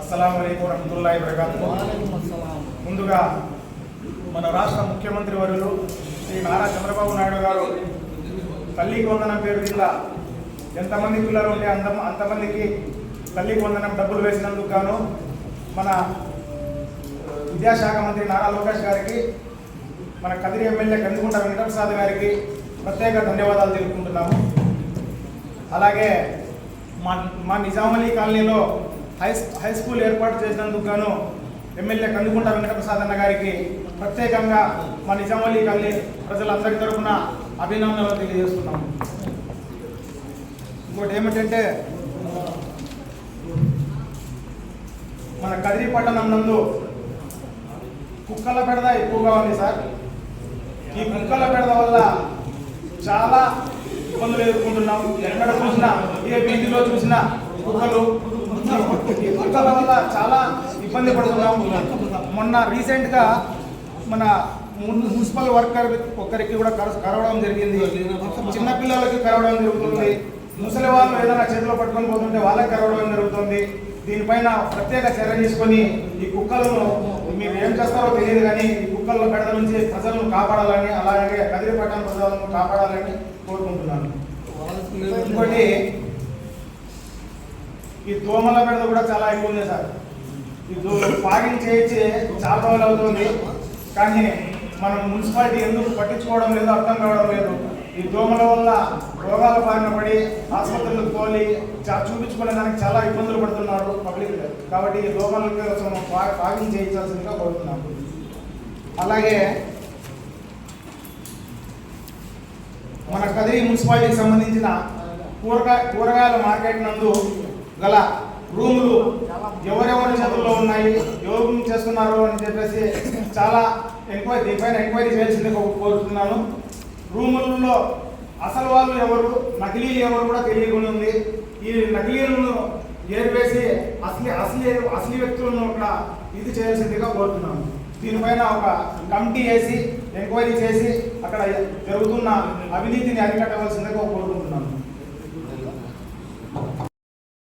అస్సలం అయికు రహమతుల్లాhi వబరకాతుహు. ముందుగా మన రాష్ట్ర ముఖ్యమంత్రి వర్యులు శ్రీ నారా చంద్రబాబు నాయుడు గారు తల్లికి వందనం పేరు కింద ఎంతమంది పిల్లలు ఉంటే అంత అంతమందికి తల్లికి వందనం డబ్బులు వేసినందుకు గాను మన విద్యాశాఖ మంత్రి నారా లోకేష్ గారికి మన కదిరి ఎమ్మెల్యే కందుకుంట వెంకటప్రసాద్ గారికి ప్రత్యేక ధన్యవాదాలు తెలుపుకుంటున్నాము. అలాగే మా మా నిజామలీ కాలనీలో హై హై స్కూల్ ఏర్పాటు చేసినందుకు గాను ఎమ్మెల్యే కందుకుంట వెంకటప్రసాద్ అన్న గారికి ప్రత్యేకంగా మా నిజామలీ కల్లి ప్రజలందరి తరఫున అభినందనలు తెలియజేస్తున్నాము ఇంకోటి ఏమిటంటే మన కదిరి పట్టణం నందు కుక్కల పెడద ఎక్కువగా ఉంది సార్. ఈ కుక్కల పెడద వల్ల చాలా ఇబ్బందులు ఎదుర్కొంటున్నాం. ఎక్కడ చూసినా ఏ వీధిలో చూసినా కుక్కలు వల్ల చాలా ఇబ్బంది పడుతున్నాం మొన్న రీసెంట్గా మన మున్- మున్సిపల్ వర్కర్ ఒక్కరికి కూడా కర- కరవడం జరిగింది. చిన్నపిల్లలకి కరవడం జరుగుతుంది. ముసలి వాళ్ళు ఏదైనా చేతిలో పట్టుకొని పోతుంటే వాళ్ళకి కరవడం జరుగుతుంది. దీనిపైన ప్రత్యేక చర్య తీసుకొని ఈ కుక్కలను మీరు ఏం చేస్తారో తెలియదు కానీ ఈ కుక్కల బెడద నుంచి ప్రజలను కాపాడాలని అలాగే కదిరిపట్నం ప్రజలను కాపాడాలని కోరుకుంటున్నాను. ఇంకోటి ఈ దోమల బెడద కూడా చాలా ఎక్కువ ఉంది సార్. ఈ దో ఫాగింగ్ చేయించి చాలా రోజులు అవుతుంది. కానీ మనం మున్సిపాలిటీ ఎందుకు పట్టించుకోవడం లేదు అర్థం కావడం లేదు. ఈ దోమల వల్ల రోగాల బారిన పడి ఆసుపత్రులకు తోలి చా- చూపించుకునే దానికి చాలా ఇబ్బందులు పడుతున్నారు పబ్లిక్ కాబట్టి ఈ దోమల కోసం ఫా- ఫాగింగ్ చేయించాల్సిందిగా కోరుతున్నాం. అలాగే మన కదిరి మున్సిపాలిటీకి సంబంధించిన కూరగాయ కూరగాయల మార్కెట్ నందు గల రూములు ఎవరెవరి చేతుల్లో ఉన్నాయి ఎవరు చేస్తున్నారు అని చెప్పేసి చాలా ఎంక్వైరీ దీనిపైన ఎంక్వైరీ చేయాల్సింది కోరుతున్నాను. రూములలో అసలు వాళ్ళు ఎవరు నకిలీలు ఎవరు కూడా తెలియకుండా ఉంది. ఈ నకిలీలను ఏర్పేసి అసలు అసలు అసలు వ్యక్తులను కూడా ఇది చేయాల్సిందిగా కోరుతున్నాను. దీనిపైన ఒక కమిటీ వేసి ఎంక్వైరీ చేసి అక్కడ జరుగుతున్న అవినీతిని అరికట్టవలసిందిగా కోరుతున్నాను.